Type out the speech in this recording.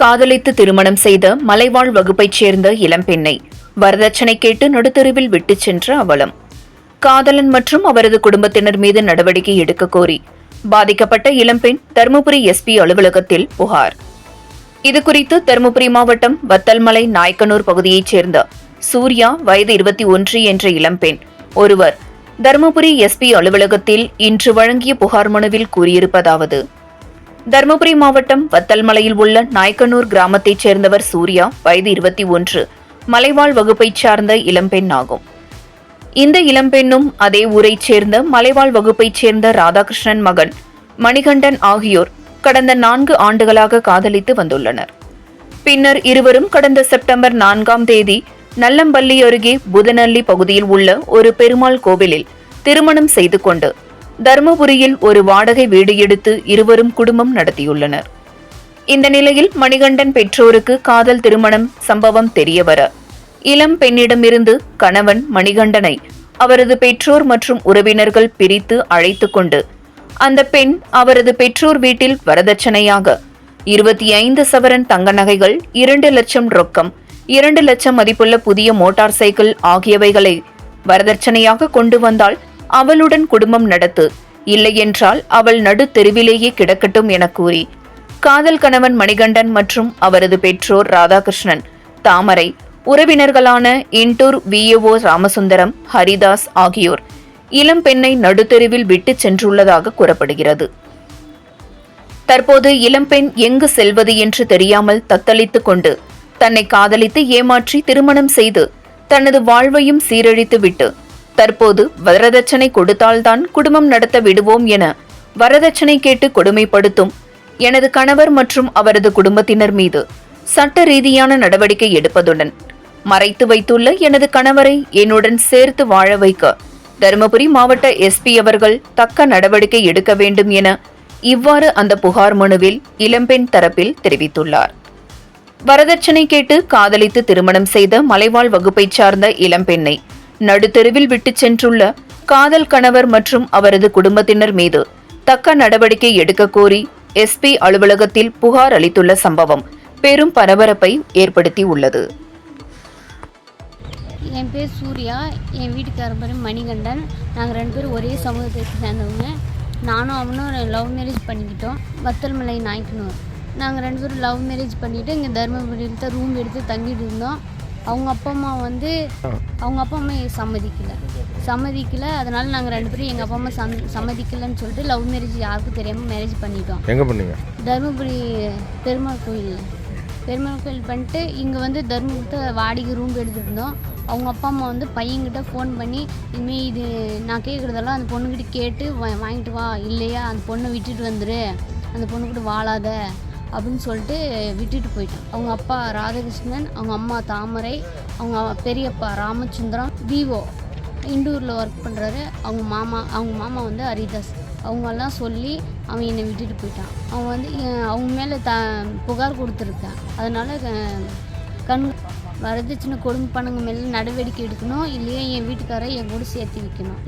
காதலித்து திருமணம் செய்த மலைவாழ் வகுப்பைச் சேர்ந்த இளம்பெண்ணை வரதட்சணை கேட்டு நடுத்தெருவில் விட்டுச் சென்ற அவலம். காதலன் மற்றும் அவரது குடும்பத்தினர் மீது நடவடிக்கை எடுக்க கோரி பாதிக்கப்பட்ட இளம்பெண் தருமபுரி எஸ்பி அலுவலகத்தில் புகார். இதுகுறித்து தருமபுரி மாவட்டம் வத்தல்மலை நாய்க்கனூர் பகுதியைச் சேர்ந்த சூர்யா வயது இருபத்தி ஒன்று என்ற இளம்பெண் ஒருவர் தருமபுரி எஸ்பி அலுவலகத்தில் இன்று வழங்கிய புகார் மனுவில் கூறியிருப்பதாவது தருமபுரி மாவட்டம் வத்தல்மலையில் உள்ள நாய்க்கனூர் கிராமத்தைச் சேர்ந்தவர் சூர்யா வயது இருபத்தி ஒன்று. மலைவாழ் வகுப்பைச் சார்ந்த இளம்பெண் ஆகும். இந்த இளம்பெண்ணும் அதே ஊரைச் சேர்ந்த மலைவாழ் வகுப்பைச் சேர்ந்த ராதாகிருஷ்ணன் மகன் மணிகண்டன் ஆகியோர் கடந்த நான்கு ஆண்டுகளாக காதலித்து வந்துள்ளனர். பின்னர் இருவரும் கடந்த செப்டம்பர் நான்காம் தேதி நல்லம்பள்ளி அருகே புதனல்லி பகுதியில் உள்ள ஒரு பெருமாள் கோவிலில் திருமணம் செய்து கொண்டு தருமபுரியில் ஒரு வாடகை வீடு எடுத்து இருவரும் குடும்பம் நடத்தியுள்ளனர். இந்த நிலையில் மணிகண்டன் பெற்றோருக்கு காதல் திருமணம் சம்பவம் தெரியவர இளம் பெண்ணிடமிருந்து கணவன் மணிகண்டனை அவரது பெற்றோர் மற்றும் உறவினர்கள் பிரித்து அழைத்து கொண்டு அந்த பெண் அவரது பெற்றோர் வீட்டில் வரதட்சணையாக இருபத்தி ஐந்து சவரன் தங்க நகைகள் இரண்டு லட்சம் ரொக்கம் இரண்டு லட்சம் மதிப்புள்ள புதிய மோட்டார் சைக்கிள் ஆகியவைகளை வரதட்சணையாக கொண்டு வந்தால் அவளுடன் குடும்பம் நடத்து. இல்லையென்றால் அவள் நடு தெருவிலேயே கிடக்கட்டும் என கூறி காதல் கணவன் மணிகண்டன் மற்றும் அவரது பெற்றோர் ராதாகிருஷ்ணன் தாமரை உறவினர்களான இன்டூர் விஏஓ ராமசுந்தரம் ஹரிதாஸ் ஆகியோர் இளம் பெண்ணை நடுத்தெருவில் விட்டுச் சென்றுள்ளதாக கூறப்படுகிறது. தற்போது இளம்பெண் எங்கு செல்வது என்று தெரியாமல் தத்தளித்துக் கொண்டு தன்னை காதலித்து ஏமாற்றி திருமணம் செய்து தனது வாழ்வையும் சீரழித்து விட்டு தற்போது வரதட்சணை கொடுத்தால்தான் குடும்பம் நடத்த விடுவோம் என வரதட்சணை கேட்டு கொடுமைப்படுத்தும் எனது கணவர் மற்றும் அவரது குடும்பத்தினர் மீது சட்ட ரீதியான நடவடிக்கை எடுப்பதுடன் மறைத்து வைத்துள்ள எனது கணவரை என்னுடன் சேர்த்து வாழ வைக்க தருமபுரி மாவட்ட எஸ்பி அவர்கள் தக்க நடவடிக்கை எடுக்க வேண்டும் என இவ்வாறு அந்த புகார் மனுவில் இளம்பெண் தரப்பில் தெரிவித்துள்ளார். வரதட்சணை கேட்டு காதலித்து திருமணம் செய்த மலைவாழ் வகுப்பைச் சார்ந்த இளம்பெண்ணை நடுத்தெருவில் விட்டுச் சென்றுள்ள காதல் கணவர் மற்றும் அவரது குடும்பத்தினர் மீது தக்க நடவடிக்கை எடுக்க கோரி எஸ்பி அலுவலகத்தில் புகார் அளித்துள்ள சம்பவம் பெரும் பரபரப்பை ஏற்படுத்தி உள்ளது என் பேர் சூர்யா. என் வீட்டுக்காரர் பேர் மணிகண்டன். நாங்கள் ரெண்டு பேரும் ஒரே சமூகத்தை சேர்ந்தவங்க. நானும் அவனும் லவ் மேரேஜ் பண்ணிக்கிட்டோம். வத்தல்மலை நாய்க்கனூர். நாங்கள் ரெண்டு பேரும் லவ் மேரேஜ் பண்ணிவிட்டு இங்கே தருமபுரியில் தான் ரூம் எடுத்து தங்கிட்டு இருந்தோம். அவங்க அப்பா அம்மா வந்து அவங்க அப்பா அம்மா சம்மதிக்கல. சம்மதிக்கல அதனால நாங்கள் ரெண்டு பேரும் எங்கள் அப்பா அம்மா சம் சம்மதிக்கலைன்னு சொல்லிட்டு லவ் மேரேஜ் யாருக்கும் தெரியாமல் மேரேஜ் பண்ணிட்டோம். எங்கே பண்ணீங்க? தருமபுரி பெருமாள் கோயில் பெருமாள் கோயில் பண்ணிட்டு இங்கே வந்து தருமபுரத்தை வாடகை ரூம் எடுத்துருந்தோம். அவங்க அப்பா அம்மா வந்து பையன்கிட்ட ஃபோன் பண்ணி இனிமேல் இது நான் கேட்குறதெல்லாம் அந்த பொண்ணுக்கிட்ட கேட்டு வா வாங்கிட்டு வா இல்லையா? அந்த பொண்ணை விட்டுட்டு வந்துரு. அந்த பொண்ணு கூட வாழாத. அப்படின்னு சொல்லிட்டு விட்டுட்டு போயிட்டான். அவங்க அப்பா ராதாகிருஷ்ணன் அவங்க அம்மா தாமரை அவங்க பெரியப்பா ராமச்சந்திரம் விவோ. இண்டூரில் ஒர்க் பண்ணுறாரு அவங்க மாமா அவங்க மாமா வந்து ஹரிதாஸ். அவங்கெல்லாம் சொல்லி அவன் என்னை விட்டுட்டு போயிட்டான். அவன் வந்து அவங்க மேலே த புகார் கொடுத்துருக்கேன். அதனால் கண் வரதட்சணை கொடுமை பண்ணுங்க மேலே நடவடிக்கை எடுக்கணும். இல்லையா என் வீட்டுக்காரை என் கூட சேர்த்து வைக்கணும்.